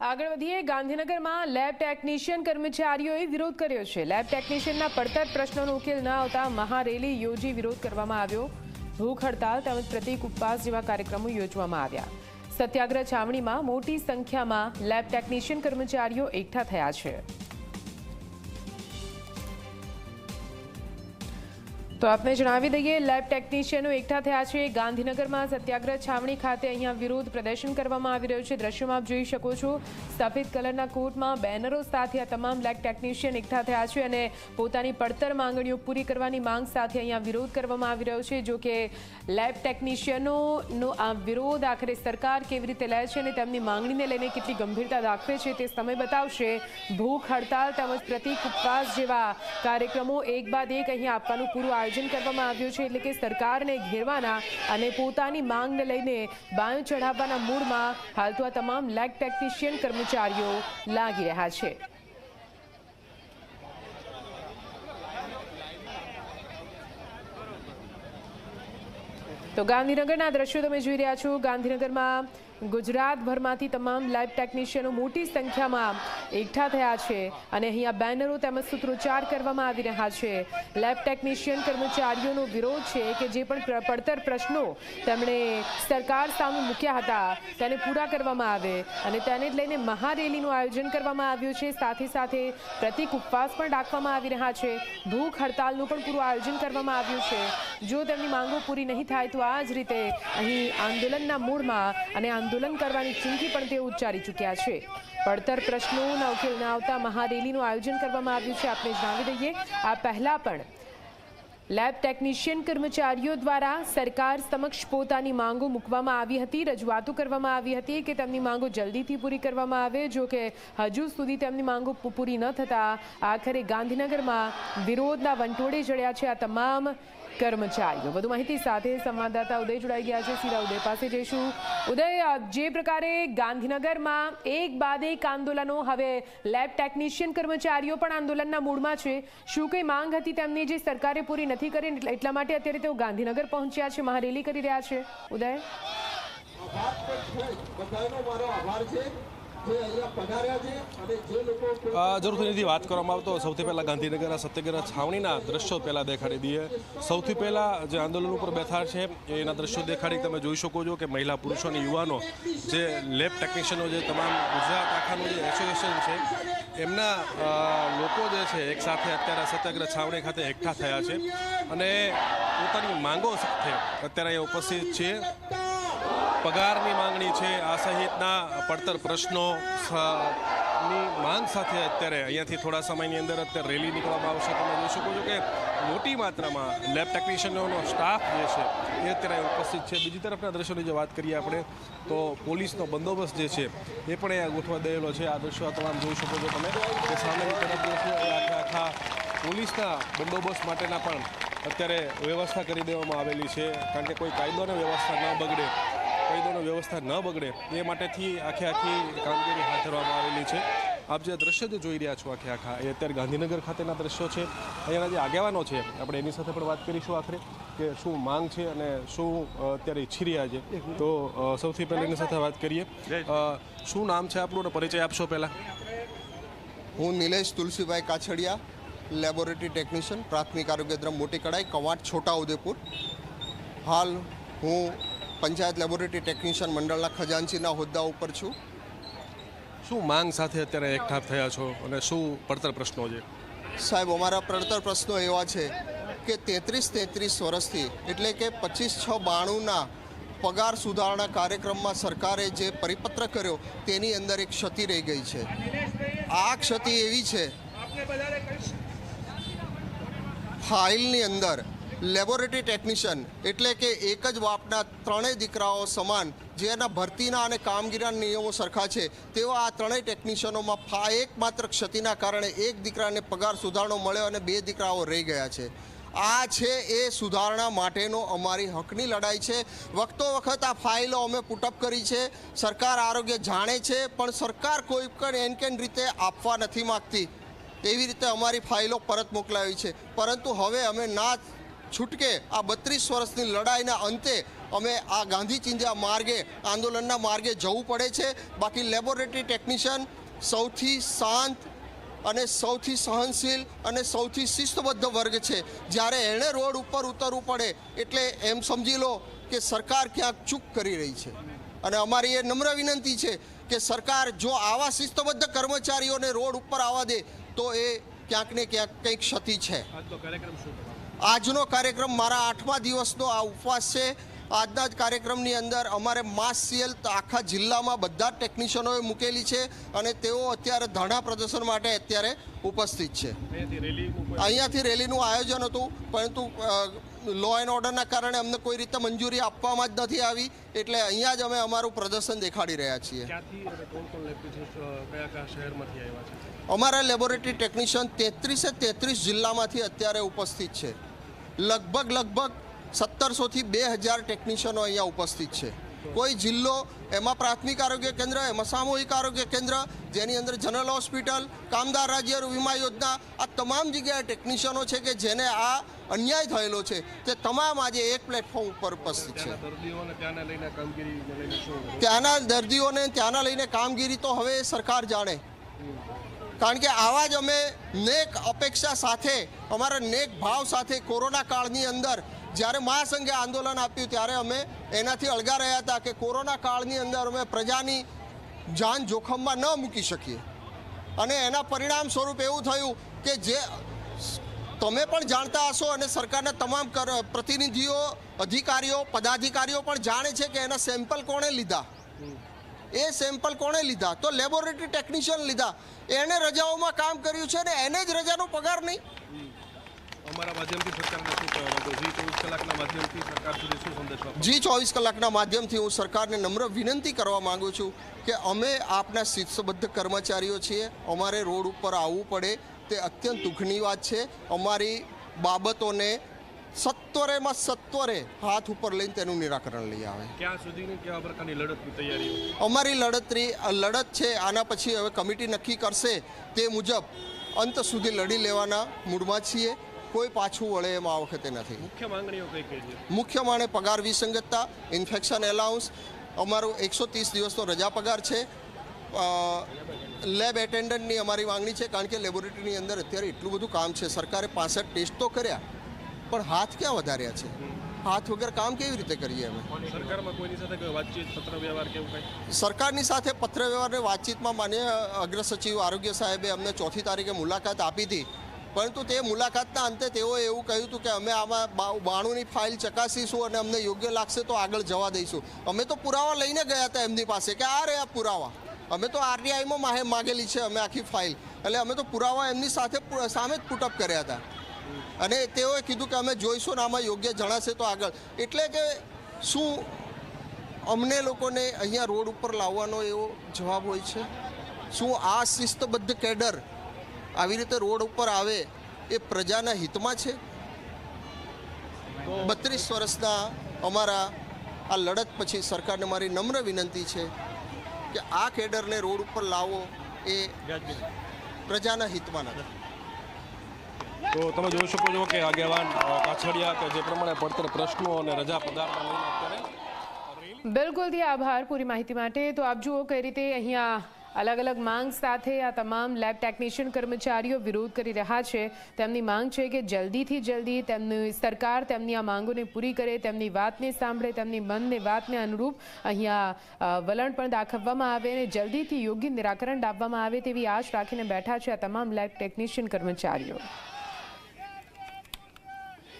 આગળ વધીએ, ગાંધીનગરમાં લેબ ટેકનિશિયન કર્મચારીઓએ વિરોધ કર્યો છે. લેબ ટેકનિશિયનના પડતર પ્રશ્નોનો ઉકેલ ન આવતા મહારેલી યોજી વિરોધ કરવામાં આવ્યો. ભૂખ હડતાલ તેમજ પ્રતિક ઉપવાસ જેવા કાર્યક્રમો યોજવામાં આવ્યા. સત્યાગ્રહ છાવણીમાં મોટી સંખ્યામાં લેબ ટેકનિશિયન કર્મચારીઓ એકઠા થયા છે. તો આપને જણાવી દઈએ લેબ ટેકનિશિયનો એકઠા થયા છે. ગાંધીનગરમાં સત્યાગ્રહ છાવણી ખાતે અહીંયા વિરોધ પ્રદર્શન કરવામાં આવી રહ્યું છે. દ્રશ્યમાં આપ જોઈ શકો છો સફેદ કલરના કોટમાં બેનરો સાથે આ તમામ લેબ ટેકનિશિયન એકઠા થયા છે અને પોતાની પડતર માંગણીઓ પૂરી કરવાની માંગ સાથે અહીંયા વિરોધ કરવામાં આવી રહ્યો છે. જો કે લેબ ટેકનિશિયનોનો આ વિરોધ આખરે સરકાર કેવી રીતે લે છે અને તેમની માંગણીને લઈને કેટલી ગંભીરતા દાખવે છે તે સમય બતાવશે. ભૂખ, હડતાલ તેમજ પ્રતિક ઉપવાસ જેવા કાર્યક્રમો એક બાદ એક અહીંયા આપવાનું પૂરું આયોજન કરવામાં આવ્યું છે એટલે કે સરકારને ઘેરવાના અને પોતાની માંગને લઈને બાયો ચઢાવવાના મૂડમાં હાલ તો આ તમામ લેગ ટેકનિશિયન કર્મચારીઓ લાગી રહ્યા છે. તો ગાંધીનગરના દ્રશ્યો તમે જોઈ રહ્યા છો. ગાંધીનગરમાં ગુજરાતભરમાંથી તમામ લાઈવ ટેકનિશિયનો મોટી સંખ્યામાં એકઠા થયા છે અને અહીંયા બેનરો તેમજ સૂત્રોચ્ચાર કરવામાં આવી રહ્યા છે. લેબ ટેકનિશિયન કર્મચારીઓનો વિરોધ છે કે જે પણ પડતર પ્રશ્નો તેમણે સરકાર સામે મૂક્યા હતા તેને પૂરા કરવામાં આવે અને તેને લઈને મહારેલીનું આયોજન કરવામાં આવ્યું છે. સાથે સાથે પ્રતિક ઉપવાસ પણ રાખવામાં આવી રહ્યા છે. ભૂખ હડતાલનું પણ પૂરું આયોજન કરવામાં આવ્યું છે. જો તેમની માંગો પૂરી નહીં થાય તો આ જ રીતે અહીં આંદોલનના મૂળમાં અને આંદોલન કરવાની ચીમકી પણ તેઓ ઉચ્ચારી ચૂક્યા છે. પડતર પ્રશ્નોના ઉકેલ ન આવતા મહારેલીનું આયોજન કરવામાં આવ્યું છે. આપણે જણાવી દઈએ, આ પહેલા પણ લેબ ટેકનિશિયન કર્મચારીઓ દ્વારા સરકાર સમક્ષ પોતાની માંગો મૂકવામાં આવી હતી. રજૂઆતો કરવામાં આવી હતી કે તેમની માંગો જલ્દીથી પૂરી કરવામાં આવે. જો કે હજુ સુધી તેમની માંગો પૂરી ન થતાં આખરે ગાંધીનગરમાં વિરોધના વંટોળે જડ્યા છે. આ તમામ કર્મચારીઓ. વધુ માહિતી સાથે સંવાદદાતા ઉદય જોડાઈ ગયા છે. સીધા ઉદય પાસે જઈશું. ઉદય જે પ્રકારે ગાંધીનગરમાં એક બાદ એક આંદોલનો, હવે લેબ ટેકનિશિયન કર્મચારીઓ પણ આંદોલનના મૂડમાં છે. શું કંઈ માંગ હતી તેમની જે સરકારે પૂરી નથી કરી એટલા માટે અત્યારે તેઓ ગાંધીનગર પહોંચ્યા છે, મહારેલી કરી રહ્યા છે. ઉદય? બધાનો મારો આભાર છે. જરૂરથી વાત કરવામાં આવતો સૌથી પહેલાં ગાંધીનગરના સત્યાગ્રહ છાવણીના દ્રશ્યો પહેલાં દેખાડી દઈએ. સૌથી પહેલાં જે આંદોલન ઉપર બેઠા છે, એના દ્રશ્યો દેખાડી તમે જોઈ શકો છો કે મહિલા, પુરુષો અને યુવાનો જે લેબ ટેકનિશિયનો જે તમામ ગુજરાત આખાનું જે એસોસિએશન છે, એમના લોકો જે છે એક સાથે અત્યારે સત્યાગ્રહ છાવણી ખાતે એકઠા થયા છે અને પોતાની માંગો સાથે અત્યારે અહીંયા ઉપસ્થિત છીએ પગારની માંગણી છે, આ સહિતના પડતર પ્રશ્નો ની માંગ સાથે અત્યારે અહીંયાથી થોડા સમયની અંદર અત્યારે રેલી નીકળવામાં આવશે. તમે જોઈ શકો છો કે મોટી માત્રામાં લેબ ટેકનિશિયનોનો સ્ટાફ જે છે, એ અત્યારે ઉપસ્થિત છે. બીજી તરફના દ્રશ્યોની જે વાત કરીએ આપણે, તો પોલીસનો બંદોબસ્ત જે છે, એ પણ અહીંયા ગોઠવા દયેલો છે. આ દ્રશ્યો તમામ જોઈ શકો છો તમે. કે સામેની તરફ જે છે આખા પોલીસના બંદોબસ્ત માટેના પણ અત્યારે વ્યવસ્થા કરી દેવામાં આવેલી છે. કારણ કે કોઈ કાયદો અને વ્યવસ્થા ન બગડે કાયદોનો વ્યવસ્થા ન બગડે એ માટેથી આખે આખી કામગીરી હાથ ધરવામાં આવેલી છે. આપ જે દ્રશ્ય જે જોઈ રહ્યા છો આખે આખા એ અત્યારે ગાંધીનગર ખાતેના દ્રશ્યો છે. અહીંયાના જે આગેવાનો છે આપણે એની સાથે પણ વાત કરીશું આખરે કે શું માંગ છે અને શું અત્યારે ઈચ્છી રહ્યા છે. તો સૌથી પહેલાં એની સાથે વાત કરીએ. શું નામ છે આપણું અને પરિચય આપશો પહેલાં? હું નિલેશ તુલસીભાઈ કાછડિયા લેબોરેટરી ટેકનિશિયન પ્રાથમિક આરોગ્ય કેન્દ્ર મોટી કડાઈ કવાંટ છોટા ઉદેપુર. હાલ હું પંચાયત લેબોરેટરી ટેકનિશિયન મંડળના ખજાનચીના હોદ્દા ઉપર છું. શું માંગ સાથે અત્યારે એકઠા થયા છો અને શું પડતર પ્રશ્નો છે? સાહેબ અમારા પડતર પ્રશ્નો એવા છે કે તેત્રીસ તેત્રીસ વર્ષથી એટલે કે પચીસ છ બાણુંના પગાર સુધારણા કાર્યક્રમમાં સરકારે જે પરિપત્ર કર્યો તેની અંદર એક ક્ષતિ રહી ગઈ છે. આ ક્ષતિ એવી છે ફાઇલની અંદર લેબોરેટરી ટેકનિશિયન એટલે કે એક જ બાપના ત્રણેય દીકરાઓ સમાન જેના ભરતીના અને કામગીરીના નિયમો સરખા છે, તેવા આ ત્રણેય ટેકનિશિયનોમાં ફા એકમાત્ર ક્ષતિના કારણે એક દીકરાને પગાર સુધારણો મળ્યો અને બે દીકરાઓ રહી ગયા છે. આ છે એ સુધારણા માટેનો અમારી હકની લડાઈ છે. વખતો વખત આ ફાઇલો અમે પુટઅપ કરી છે. સરકાર આરોગ્ય જાણે છે, પણ સરકાર કોઈ પણ એન કેન રીતે આપવા નથી માગતી. એવી રીતે અમારી ફાઇલો પરત મોકલાવી છે. પરંતુ હવે અમે ના છૂટકે આ બત્રીસ વર્ષની લડાઈના અંતે અમે આ ગાંધી ચિંધ્યા માર્ગે, આંદોલનના માર્ગે જવું પડે છે. બાકી લેબોરેટરી ટેકનિશિયન સૌથી શાંત અને સૌથી સહનશીલ અને સૌથી શિસ્તબદ્ધ વર્ગ છે. જ્યારે એણે રોડ ઉપર ઉતરવું પડે, એટલે એમ સમજી લો કે સરકાર ક્યાંક ચૂક કરી રહી છે. અને અમારી એ નમ્ર વિનંતી છે કે સરકાર જો આવા શિસ્તબદ્ધ કર્મચારીઓને રોડ ઉપર આવવા દે, તો એ ક્યાંક ને ક્યાંક કંઈક ક્ષતિ છે. આજનો કાર્યક્રમ મારા આઠમા દિવસનો આ ઉપવાસ છે. આજના જ કાર્યક્રમની અંદર અમારે માસ સીએલ આખા જિલ્લામાં બધા જ ટેકનિશિયનોએ મૂકેલી છે અને તેઓ અત્યારે ધરણા પ્રદર્શન માટે અત્યારે ઉપસ્થિત છે. અહીંયાથી રેલીનું આયોજન હતું પરંતુ લો એન્ડ ઓર્ડરના કારણે અમને કોઈ રીતે મંજૂરી આપવામાં જ નથી આવી એટલે અહીંયા જ અમે અમારું પ્રદર્શન દેખાડી રહ્યા છીએ. અમારા લેબોરેટરી ટેકનિશિયન તેત્રીસે તેત્રીસ જિલ્લામાંથી અત્યારે ઉપસ્થિત છે. લગભગ લગભગ સત્તરસોથી બે હજાર ટેકનિશિયનો અહીંયા ઉપસ્થિત છે. કોઈ જિલ્લો એમાં પ્રાથમિક આરોગ્ય કેન્દ્ર એમાં સામૂહિક આરોગ્ય કેન્દ્ર જેની અંદર જનરલ હોસ્પિટલ કામદાર રાજ્ય વીમા યોજના આ તમામ જગ્યાએ ટેકનિશિયનો છે કે જેને આ અન્યાય થયેલો છે તે તમામ આજે એક પ્લેટફોર્મ ઉપર ઉપસ્થિત છે. ત્યાંના દર્દીઓને ત્યાંને લઈને કામગીરીને લઈને શું? ત્યાંના દર્દીઓને ત્યાંના લઈને કામગીરી તો હવે સરકાર જાણે. કારણ કે આવા જ અમે નેક અપેક્ષા સાથે, અમારા નેક ભાવ સાથે કોરોના કાળની અંદર જ્યારે મહાસંઘે આંદોલન આપ્યું ત્યારે અમે એનાથી અળગા રહ્યા હતા કે કોરોના કાળની અંદર અમે પ્રજાની જાન જોખમમાં ન મૂકી શકીએ. અને એના પરિણામ સ્વરૂપ એવું થયું કે જે તમે પણ જાણતા હશો અને સરકારના તમામ પ્રતિનિધિઓ, અધિકારીઓ, પદાધિકારીઓ પણ જાણે છે કે એના સેમ્પલ કોણે લીધા. એ સેમ્પલ કોણે લીધા? તો લેબોરેટરી ટેકનિશિયન લીધા. એણે રજાઓમાં કામ કર્યું છે ને એને જ રજાનો પગાર નહીં? અમારા માધ્યમથી સરકારને શું કહેવા જી ચોવીસ કલાકના માધ્યમથી સરકાર સુધી શું સંદેશ જી ચોવીસ કલાકના માધ્યમથી હું સરકારને નમ્ર વિનંતી કરવા માંગુ છું કે અમે આપના શિસ્તબદ્ધ કર્મચારીઓ છીએ. અમારે રોડ ઉપર આવવું પડે. તે અત્યંત દુઃખની વાત છે. અમારી બાબતોને સત્વરેમાં સત્વરે હાથ ઉપર લઈને તેનું નિરાકરણ લઈ આવે. ક્યાં સુધીની કેવા પ્રકારની લડતની તૈયારી અમારી લડતરી લડત છે આના પછી હવે કમિટી નક્કી કરશે તે મુજબ અંત સુધી લડી લેવાના મૂડમાં છીએ. કોઈ પાછું વળે એમ આ વખતે નથી. મુખ્ય માંગણીઓ કઈ કઈ છે? મુખ્ય માણે પગાર વિસંગતતા ઇન્ફેક્શન એલાઉન્સ અમારો એકસો ત્રીસ દિવસનો રજા પગાર છે. લેબ એટેન્ડન્ટની અમારી માંગણી છે કારણ કે લેબોરેટરીની અંદર અત્યારે એટલું બધું કામ છે. સરકારે પાસઠ ટેસ્ટ તો કર્યા. પણ હાથ ક્યાં વધાર્યા છે? હાથ વગર કામ કેવી રીતે કરીએ અમે? સરકારમાં કોઈની સાથે વાતચીત પત્ર વ્યવહાર કેવું કઈ? સરકારની સાથે પત્ર વ્યવહારની વાતચીતમાં માન્ય અગ્ર સચિવ આરોગ્ય સાહેબે અમને ચોથી તારીખે મુલાકાત આપી હતી. પરંતુ તે મુલાકાતના અંતે તેઓએ એવું કહ્યું હતું કે અમે આમાં બાણુંની ફાઇલ ચકાસીશું અને અમને યોગ્ય લાગશે તો આગળ જવા દઈશું. અમે તો પુરાવા લઈને ગયા હતા એમની પાસે કે આ રહ્યા પુરાવા. અમે તો આરટીઆઈમાં માહે માગેલી છે અમે આખી ફાઇલ. એટલે અમે તો પુરાવા એમની સાથે સામે જ પુટઅપ કર્યા હતા. અને તેઓએ કીધું કે અમે જોઈશું ને આમાં યોગ્ય જણાશે તો આગળ. એટલે કે શું અમને લોકોને અહીંયા રોડ ઉપર લાવવાનો એવો જવાબ હોય છે? શું આ શિસ્તબદ્ધ કેડર આવી રીતે રોડ ઉપર આવે એ પ્રજાના હિતમાં છે? બત્રીસ વર્ષના અમારા આ લડત પછી સરકારને મારી નમ્ર વિનંતી છે કે આ કેડરને રોડ ઉપર લાવો એ પ્રજાના હિતમાં નથી. તો તમે જોઈ શકો છો કે આગેવાન કાછડિયા કે જે પ્રમાણે પડતર પ્રશ્નો અને રજા પગારના લઈને અત્યારે બિલકુલથી આભાર પૂરી માહિતી માટે. તો આપ જુઓ કઈ રીતે અહીંયા અલગ અલગ માંગ સાથે આ તમામ લેબ ટેકનિશિયન કર્મચારીઓ વિરોધ કરી રહ્યા છે. તેમની માંગ છે કે જલ્દીથી જલ્દી તેમની સરકાર તેમની આ માંગોને પૂરી કરે, તેમની વાતને સાંભળે, તેમની મનને વાતને અનુરૂપ અહીંયા વલણ પણ દાખવવામાં આવે અને જલ્દીથી યોગ્ય નિરાકરણ લાવવામાં આવે તેવી આશ રાખીને બેઠા છે આ તમામ લેબ ટેકનિશિયન કર્મચારીઓ.